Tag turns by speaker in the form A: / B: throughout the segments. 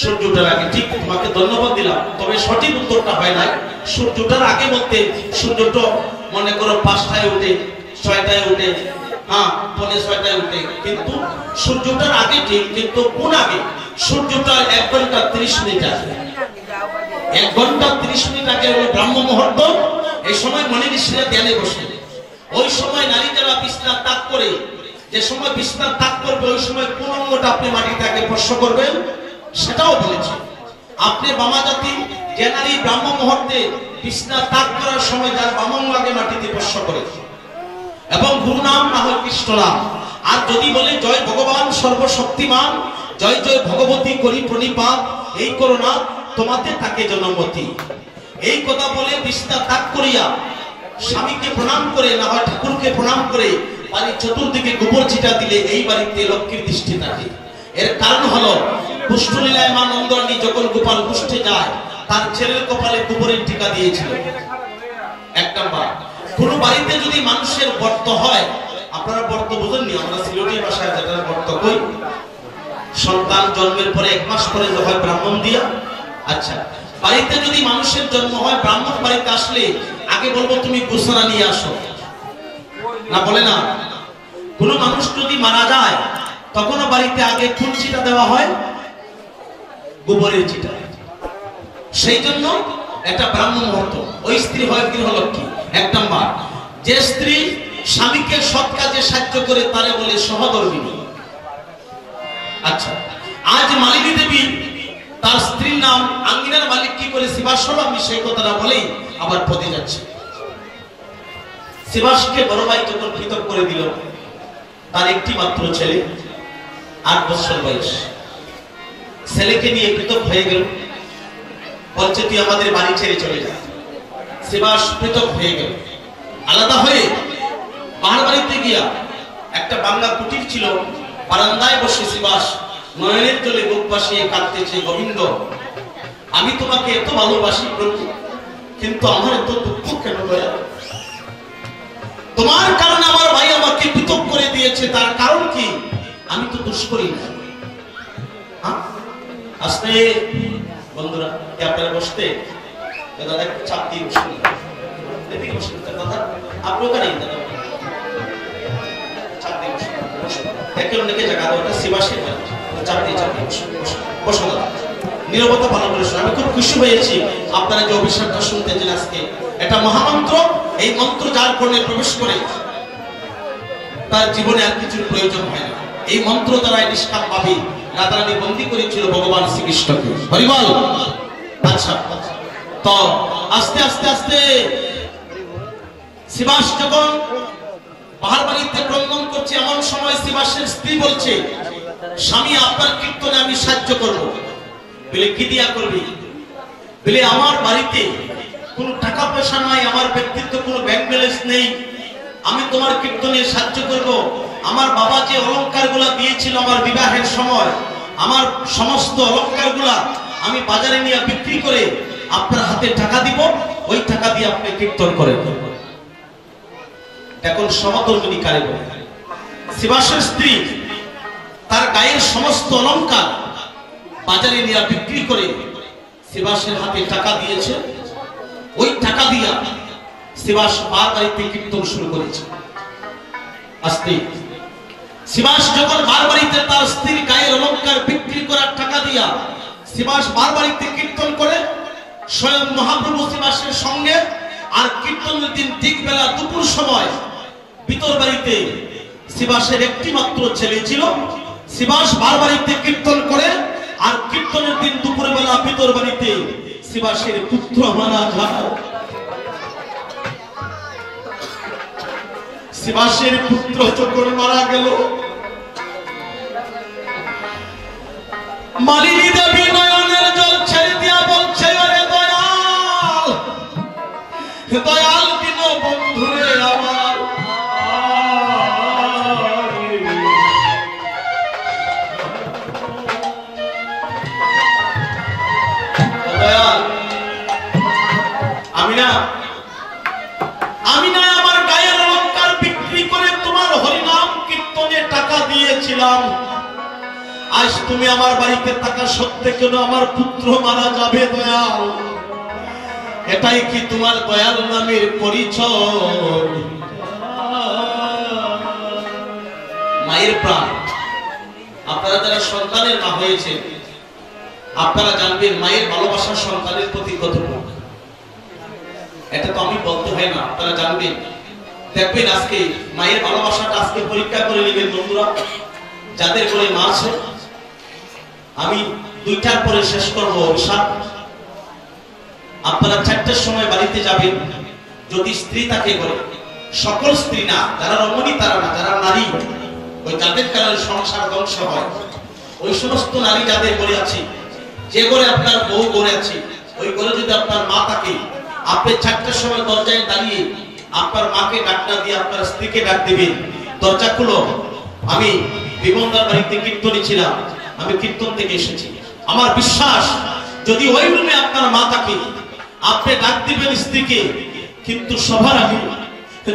A: সূর্য ওঠার আগে ঠিক তোমাকে ধন্যবাদ দিলাম, তবে সঠিক উত্তরটা হয় না সূর্য ওঠার আগে বলতে, সূর্যটা মনে করো পাঁচটায় উঠে, ছয়টায় উঠে হ্যাঁ পনে ছয়টায় উঠে। কিন্তু সূর্যটার আগে ঠিক, কিন্তু কোন আগে? সূর্যটার এক ঘণ্টা ত্রিশ মিনিট আছে এক ঘণ্টা ত্রিশ মিনিট আগে হলো ব্রাহ্ম মুহূর্ত, এই সময় মনে ঋষিরা ধ্যানে বসে। ওই সময় নারী যারা বিছনার তাক করে, যে সময় বিছনার তাক করবে, ওই সময় কোন অঙ্গটা আপনি আগে স্পর্শ করবেন? সেটাও বলেছে। আপনি বামা জাতি যে নারী ব্রাহ্ম মুহূর্তে বিছনার তাক করার সময় যার বাম অঙ্গ আগে মাটিতে স্পর্শ করেছে এবং গুরু নাম না হয় কৃষ্ণ নাম। আর যদি বলে, জয় ভগবান সর্বশক্তিমান, জয় জয় ভগবতী করি প্রণিপাত, এই করোনা তোমাতে তাকে জনমতি। এই কথা বলে বিস্তা ত্যাগ করিয়া স্বামীকে প্রণাম করে, না হয় ঠাকুরকে প্রণাম করে, বাড়ির চতুর্দিকে গোবর ছিটা দিলে এই বাড়িতে লক্ষ্মীর দৃষ্টি থাকে। এর কারণ হলো পুষ্টলীলায় মা নন্দরানী যখন গোপাল পুষ্টে যায়, তার ছেলের কপালে গোবরের টিকা দিয়েছিল। এক নাম্বার, কোন বাড়িতে যদি মানুষের বর্ত হয়, আপনারা বর্ত বুঝেননি, আমরা সিলেটি ভাষায় যেটা বর্ত কই? সন্তান জন্মের পরে এক মাস পরে যখন ব্রাহ্মণ দিয়া। আচ্ছা বাড়িতে যদি মানুষের জন্ম হয়, ব্রাহ্মণ বাড়িতে আসলে আগে বলব তুমি গোসনা নিয়ে আসো। না বলে না? কোন মানুষ যদি মারা যায়, তখনও বাড়িতে আগে চিটা দেওয়া হয়। গোবরের চিটা। সেই জন্য একটা ব্রাহ্মণ মুহূর্ত ওই স্ত্রী হয় গৃহলক্ষ্মী, এক নাম্বার। যে স্ত্রী স্বামীকে সৎ কাজে সাহায্য করে তারে বলে সহধর্মিনী। আচ্ছা আজ মালিনী দেবী তার স্ত্রীর নাম আঙ্গিনার মালিক কি করে শিবাসর আমি সেই কথাটা বলেই আবার পদে যাচ্ছে। শিবাসকে বড় ভাই যখন পৃথক করে দিল, তার একটি মাত্র ছেলে, আট বছর বয়স। ছেলেকে নিয়ে পৃথক হয়ে গেল। বলছে, তুই আমাদের বাড়ি ছেড়ে চলে যা। শিবাস পৃথক হয়ে গেল। আলাদা হয়ে পাহাড় বাড়িতে গিয়া একটা বাংলা কুটির ছিল। বারান্দায় বসে শিবাস নয়নের জলে বুক বাসিয়ে কাঁদতেছে, গোবিন্দ, আমি তোমাকে এত ভালোবাসি প্রভু, কিন্তু আমার এত দুঃখ কেন দয়া? তোমার কারণে আমার ভাই আমাকে পৃথক করে দিয়েছে, তার কারণ কি? আমি তো দোষ করি না? আসতে বন্ধুরা আপনারা বসতে? দাদা একটু চাপ দিয়ে বসুন। দাদা। আপনি দাদা। আমি খুব খুশি হয়েছি আপনারা যে অভিশাপটা শুনতেছেন আজকে। এটা মহামন্ত্র, এই মন্ত্র যার কর্ণে প্রবেশ করে, তার জীবনে আর কিছুর প্রয়োজন হয় না। এই মন্ত্র দ্বারা নিষ্কাম ভাবে। রাধারানী বন্দি করেছিল ভগবান শ্রীকৃষ্ণকে। হরিবল আচ্ছা তো আস্তে আস্তে আস্তে শিবাস যখন পাহাড় বাড়িতে ক্রন্দন করছে, এমন সময় শিবাসের স্ত্রী বলছে, স্বামী, আপনার কীর্তনে আমি সাহায্য করব। বলে, কি দিয়া করবি? বলে, আমার বাড়িতে কোনো টাকা পয়সা নাই, আমার ব্যক্তিত্ব কোনো ব্যাংক ব্যালেন্স নেই। আমি তোমার কীর্তনে সাহায্য করব। আমার বাবা যে অলংকারগুলা দিয়েছিল আমার বিবাহের সময়, আমার সমস্ত অলংকারগুলা আমি বাজারে নিয়ে বিক্রি করে আপনার হাতে টাকা দিব, ওই টাকা দিয়ে আপনি কীর্তন করেন। এখন সমধর্মিনী কারে বলে। শিবাসের স্ত্রী তার গায়ের সমস্ত অলংকার বাজারে নিয়ে বিক্রি করে শিবাসের হাতে টাকা দিয়েছে। ওই টাকা দিয়া শিবাস বার বাড়িতে কীর্তন শুরু করেছে। আস্তে শিবাস যখন বার বাড়িতে তার স্ত্রীর গায়ের অলংকার বিক্রি করার টাকা দিয়া শিবাস বার বাড়িতে কীর্তন করে, স্বয়ং মহাপ্রভু শিবাসের সঙ্গে আর কীর্তনের দিন ঠিক বেলা দুপুর সময় ভিতর বাড়িতে শিবাসের একটি মাত্র ছেলে ছিল। শিবাস বার বাড়িতে কীর্তন করে আর কীর্তনের দিন দুপুর বেলা ভিতর বাড়িতে শিবাসের পুত্র মারা যায় শিবাসের পুত্র যখন মারা গেল। মালিনী দেবী নয়নের জল ছেড়ে দিয়া বলছে দয়াল দয়াল বন্ধুরে আমার আমি না দিয়েছিলাম আজ তুমি আমার বাড়িতে থাকা সত্ত্বে কেন আমার পুত্র মারা যাবে, দয়াল? এটাই কি তোমার দয়াল নামের পরিচয়? মায়ের প্রাণ। আপনারা যারা সন্তানের মা হয়েছে আপনারা জানবেন মায়ের ভালোবাসা সন্তানের প্রতি কতটুকু। এটা তো আমি বলতে হয় না, আপনারা জানবেন। দেখবেন আজকে মায়ের ভালোবাসাটা আজকে পরীক্ষা করে নেবেন বন্ধুরা। যাদের করে মা আছে, আমি দুইটার পরে শেষ করব অভিশাপ আপনারা চারটার সময় বাড়িতে যাবেন, যদি স্ত্রী তাকে করে সকল স্ত্রী না, যারা রমণী তারা না, যারা নারী, ওই যাদের কারণে সংসার ধ্বংস হয়। ওই সমস্ত নারী যাদের করে আছে, যে ঘরে আপনার বউ গড়ে আছে, ওই ঘরে যদি আপনার মা থাকে, আপনি চারটার সময় দরজায় দাঁড়িয়ে আপনার মাকে ডাক দিয়ে আপনার স্ত্রীকে ডাক দিবেন। দরজা খুলো। আমি বিমলদার বাড়িতে কীর্তনে ছিলাম। আমি কীর্তন থেকে এসেছি। আমার বিশ্বাস, যদি ওই রুমে আপনার মা থাকে, আপনি ডাক দিবেন স্ত্রীকে, কিন্তু সবার আগে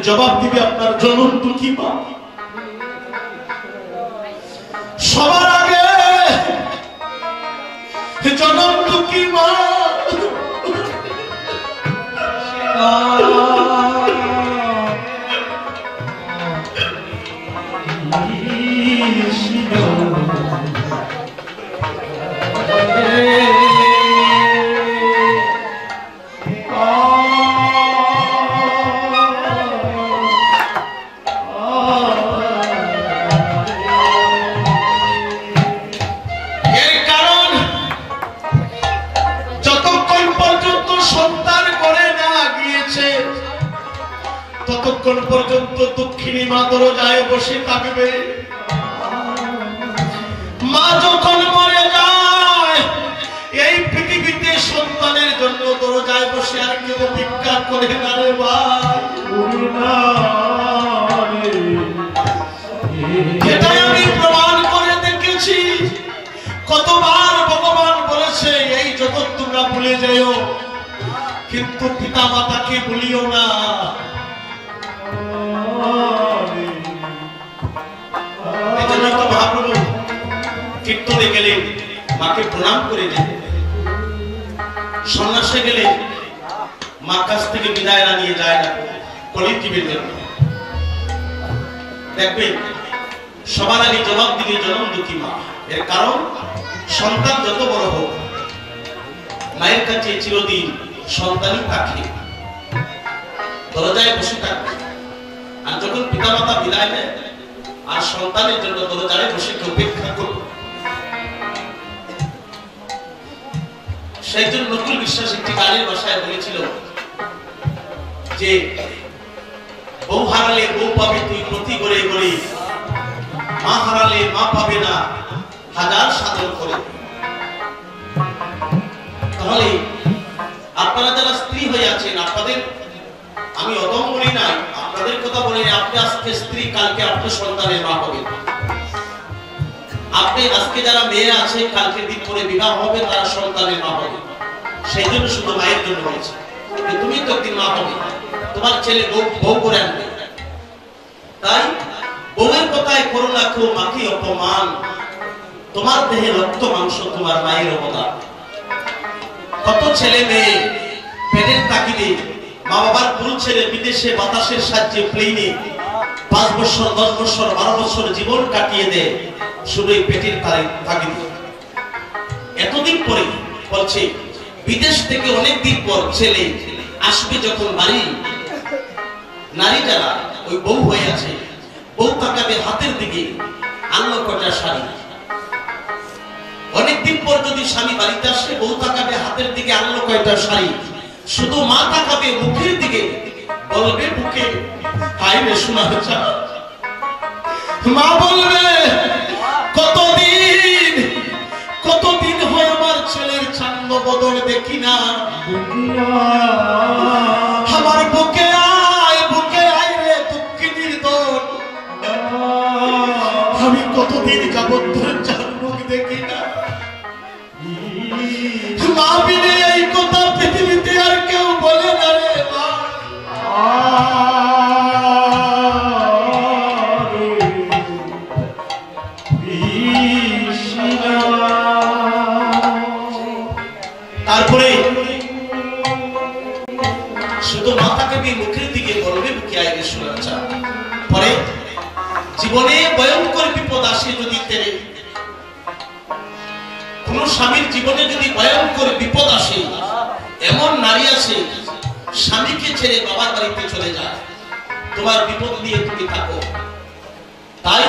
A: জবাব দিবে আপনার জনম দুঃখী মা। সবার আগে জনম দুঃখী মা। মা দরজায় বসে থাকবে। মা যখন মরে যায়, এই পৃথিবীতে সন্তানের জন্য দরজায় বসে আর কেউ ভিক্ষা করে না রে এটাই আমি প্রমাণ করে দেখেছি। কতবার ভগবান বলেছে, এই জগৎ তোমরা ভুলে যাও কিন্তু পিতা মাতাকে ভুলিও না। কীর্তনে গেলে মাকে প্রণাম করে যেতে সন্ন্যাসে গেলে মার কাছ থেকে বিদায় না নিয়ে যায় না কলিটিভের জন্য দেখবেন, সবার আগে জবাব দিবে জনম দুঃখী মা। এর কারণ, সন্তান যত বড় হোক, মায়ের কাছে চিরদিন সন্তানই থাকে। দরজায় বসে থাকবে। আর যখন পিতামাতা বিদায় নেয়, আর সন্তানের জন্য দরজায় বসে অপেক্ষা করবে? বিশ্বাস একটি গানের বলেছিল যে, বউ হারালে বউ পাবে, তুই প্রতি মা হারালে মা পাবে না, হাজার করে। তাহলে আপনারা যারা স্ত্রী হয়ে আছেন, আপনাদের, আমি অদম বলি নাই, আপনাদের কথা বলি আপনি আজকে স্ত্রী, কালকে আপনার সন্তানের মা হবেন। আপনি আজকে যারা মেয়ে আছে, কালকে দিন পরে বিবাহ হবে, তারা সন্তানের মা হবে। সেই জন্য শুধু মায়ের জন্য হয়েছে তুমি তো একদিন মা হবে। তোমার ছেলে বউ বউ করে আনবে। তাই বউয়ের কথায় করো কেউ মাকে অপমান। তোমার দেহে রক্ত, মাংস, তোমার মায়ের অবদান। কত ছেলে মেয়ে পেটের তাকিদে মা বাবার কুল ছেড়ে বিদেশে বাতাসের সাহায্যে প্লেনে পাঁচ বছর, দশ বছর, বারো বছর জীবন কাটিয়ে দেয়। শুধু পেটের তারে তাকিদে এতদিন পরে বলছে, বিদেশ থেকে অনেক দিন পর ছেলে আসবে যখন বাড়ি নারী যারা, ওই বউ হয়ে আছে, বউ তাকাবে হাতের দিকে আল্লাহ কটা শাড়ি। অনেকদিন পর যদি স্বামী বাড়িতে আসে, বউ তাকাবে হাতের দিকে আনলো কয়টা শাড়ি। শুধু মা তাকাবে মুখের দিকে, বলবে, বুকে হাই রে শোনা মা বলবে কতদিন? কতদিন হয় আমার ছেলের ছান্দ বদল দেখি না? আমার বুকে আয় বুকে আয় রে দুঃখিনীর দল। আমি কতদিন যাবত ধরে কোন স্বামীর জীবনে যদি ভয়ঙ্কর বিপদ আসে, এমন নারী আছে স্বামীকে ছেড়ে বাবার বাড়িতে চলে যায়। তোমার বিপদ নিয়ে তুমি থাকো। তাই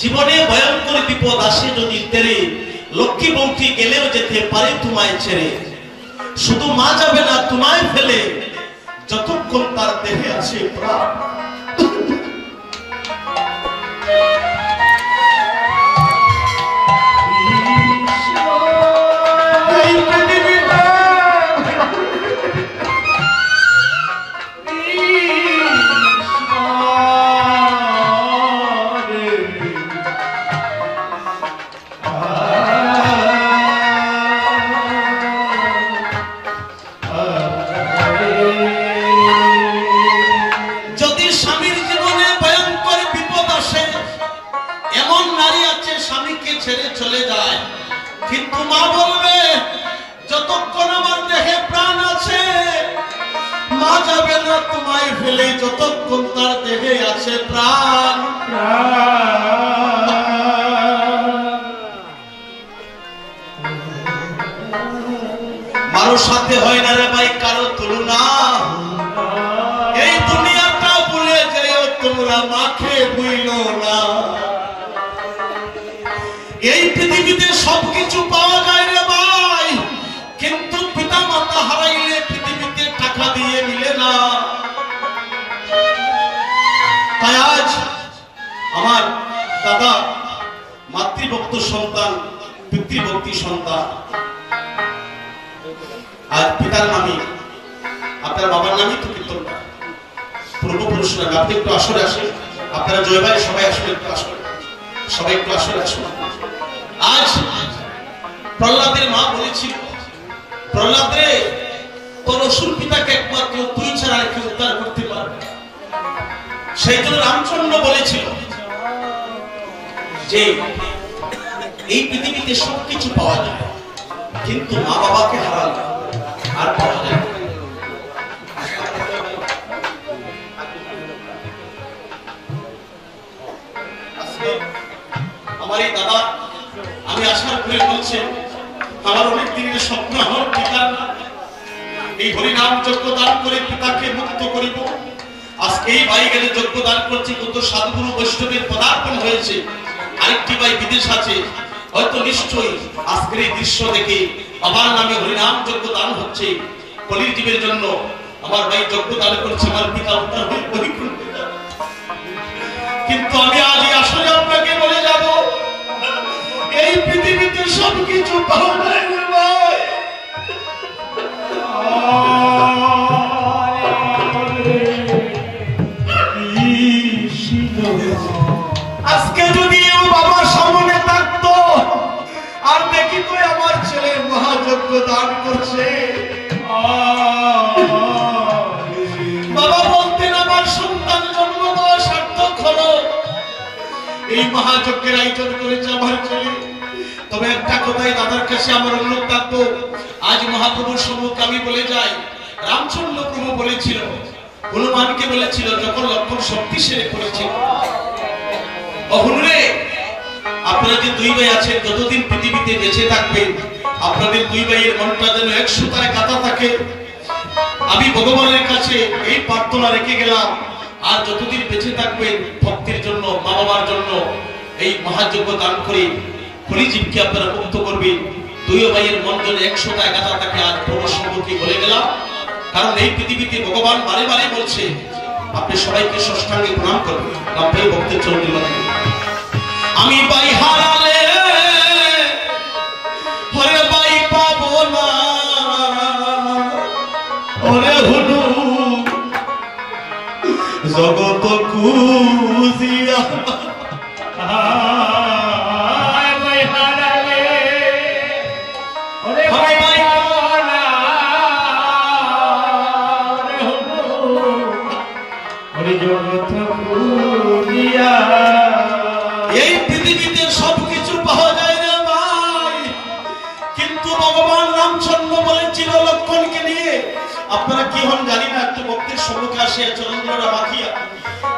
A: জীবনে ভয়ঙ্কর বিপদ আসে যদি তেরে, লক্ষ্মী বৌটি গেলেও যেতে পারে তোমায় ছেড়ে। শুধু মা যাবে না, তোমায় ফেলে, যতক্ষণ তার দেহে আছে প্রাণ। সন্তান, পিতৃভক্তি সন্তান। আর পিতার নামই, আপনার বাবার নামই তো পূর্বপুরুষরা, আপনি একটু আসেন। আপনারা সবাই আসলে একটু আসলে সবাই একটু আসলে আসুন। আজ প্রহ্লাদের মা বলেছিল, প্রহ্লাদ রে, তোর অসুর পিতাকে একমাত্র তুই ছাড়া কেউ উদ্ধার করতে পারবে সেই জন্য রামচন্দ্র বলেছিল যে এই পৃথিবীতে সবকিছু পাওয়া যায়, কিন্তু মা বাবাকে হারালে আর পাওয়া যায় হরিনাম দান করে মুক্ত করিব। আজকে এই দান করছি কত বৈষ্ণবের হয়েছে। আরেকটি ভাই বিদেশ আছে হয়তো নিশ্চয়ই আজকের এই দৃশ্য দেখে আমার নামে হরিনাম যোগ্য দান হচ্ছে। কলির জন্য আমার ভাই যোগ্য দান করছে, আমার পিতা আপনার হয়ে পরিপূর্ণ কিন্তু আমি আজ আসলে আপনাকে বলে যাব, এই পৃথিবীতে সবকিছু দান করছে। বাবা বলতেন, আমার সন্তান জন্ম দেওয়া সার্থক হলো। এই মহাযজ্ঞের আয়োজন করেছে আমার ছেলে। তবে একটা কথাই দাদার কাছে আমার অনুরোধ থাকব আজ মহাপ্রভুর সম্মুখে আমি বলে যাই। রামচন্দ্র প্রভু বলেছিল, হনুমানকে বলেছিল, যখন লক্ষণ শক্তি সেরে করেছিল অহনুরে আপনারা যে দুই ভাই আছেন, যতদিন পৃথিবীতে বেঁচে থাকবেন আপনাদের দুই ভাইয়ের মনটা যেন একশো তারে কাটা থাকে। আমি ভগবানের কাছে এই প্রার্থনা রেখে গেলাম, আর যতদিন বেঁচে থাকবেন, ভক্তির জন্য মা বাবার জন্য এই মহাযজ্ঞ দান করে কলিজীবকে আপনারা মুক্ত করবেন। দুই ভাইয়ের মন যেন একশোটা একাতা থাকে, আজ প্রভু সম্মুখে বলে গেলাম। কারণ এই পৃথিবীতে ভগবান বারে বারে বলছে, আপনি সবাইকে ষষ্ঠাঙ্গে প্রণাম করবেন। ভক্তের লাগবেন আমি বাই আপনারা কি হন জানি না, একটা ভক্তির সম্মুখে আসিয়া চরণ মাখিয়া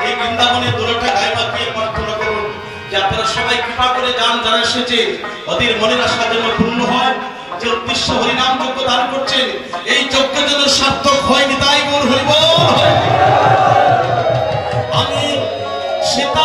A: এই বৃন্দাবনের দোলটা গায়ে মাখিয়ে প্রার্থনা করুন যে আপনারা সবাই কৃপা করে যান যারা এসেছে, ওদের মনের আশা যেন পূর্ণ হয়, যে উদ্দেশ্য হরিনাম যজ্ঞ দান করছেন, এই যজ্ঞ যেন সার্থক হয়নি তাই মন হরিব আমি সেটা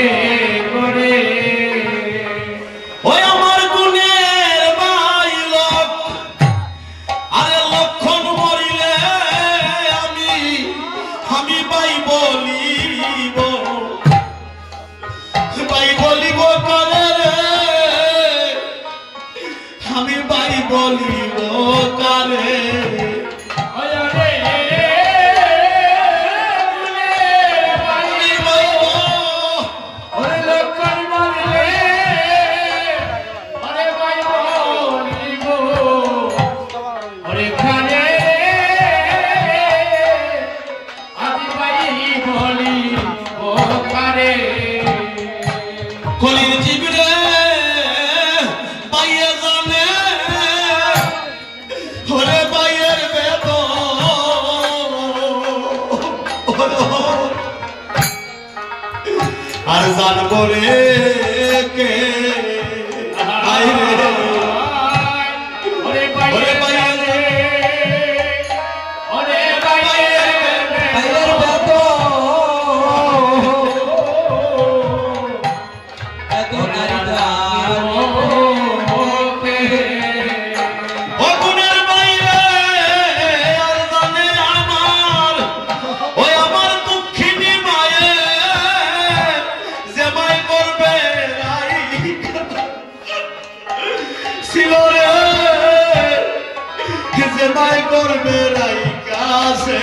A: জেদাই করবে রাইকাছে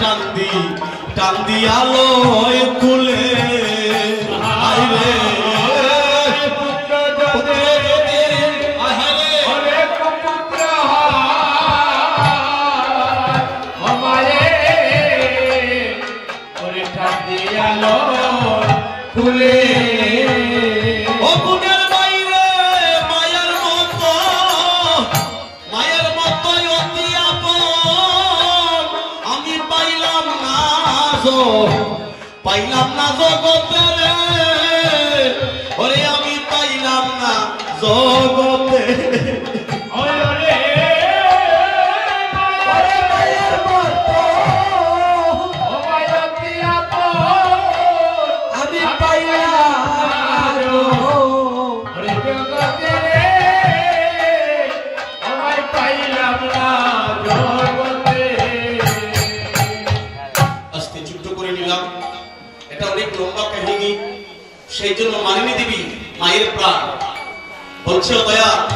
A: টান দি টান দি আলো কুল
B: ওরে
A: আমি পাইলাম না 吃了没呀？